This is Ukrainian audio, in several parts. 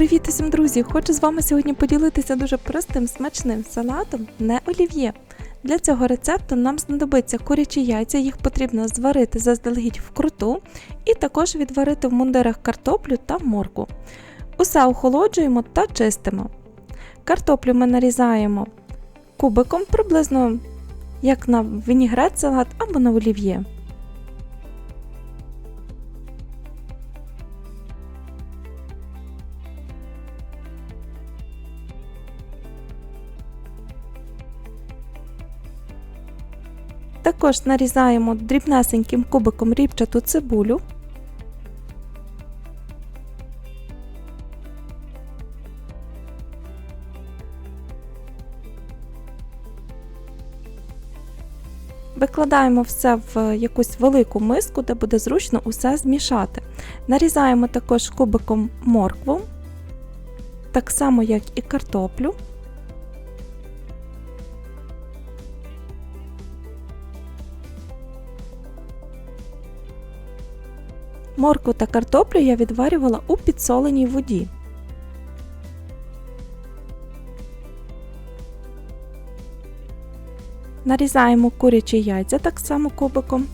Привіт усім, друзі! Хочу з вами сьогодні поділитися дуже простим смачним салатом не олів'є. Для цього рецепту нам знадобиться курячі яйця, їх потрібно зварити заздалегідь вкруту і також відварити в мундирах картоплю та морку. Усе охолоджуємо та чистимо. Картоплю ми нарізаємо кубиком приблизно як на вінігрет салат або на олів'є. Також нарізаємо дрібнесеньким кубиком рібчату цибулю. Викладаємо все в якусь велику миску, де буде зручно усе змішати. Нарізаємо також кубиком моркву, так само як і картоплю. Моркву та картоплю я відварювала у підсоленій воді. Нарізаємо курячі яйця так само кубиком.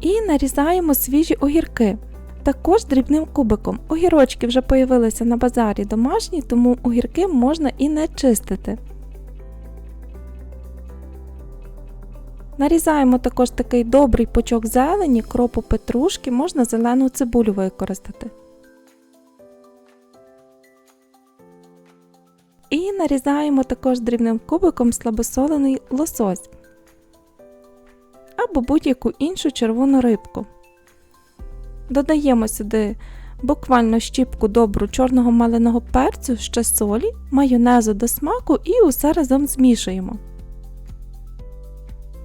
І нарізаємо свіжі огірки. Також дрібним кубиком. Огірочки вже появилися на базарі домашні, тому огірки можна і не чистити. Нарізаємо також такий добрий пучок зелені, кропу петрушки, можна зелену цибулю використати. І нарізаємо також дрібним кубиком слабосолений лосось або будь-яку іншу червону рибку. Додаємо сюди буквально щіпку добру чорного маленого перцю, ще солі, майонезу до смаку і усе разом змішуємо.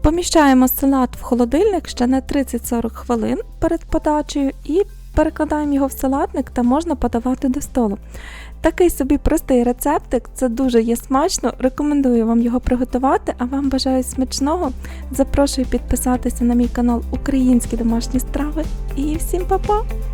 Поміщаємо салат в холодильник ще на 30-40 хвилин перед подачею і перекладаємо його в салатник та можна подавати до столу. Такий собі простий рецептик, це дуже є смачно. Рекомендую вам його приготувати, а вам бажаю смачного. Запрошую підписатися на мій канал Українські домашні страви і всім па-па!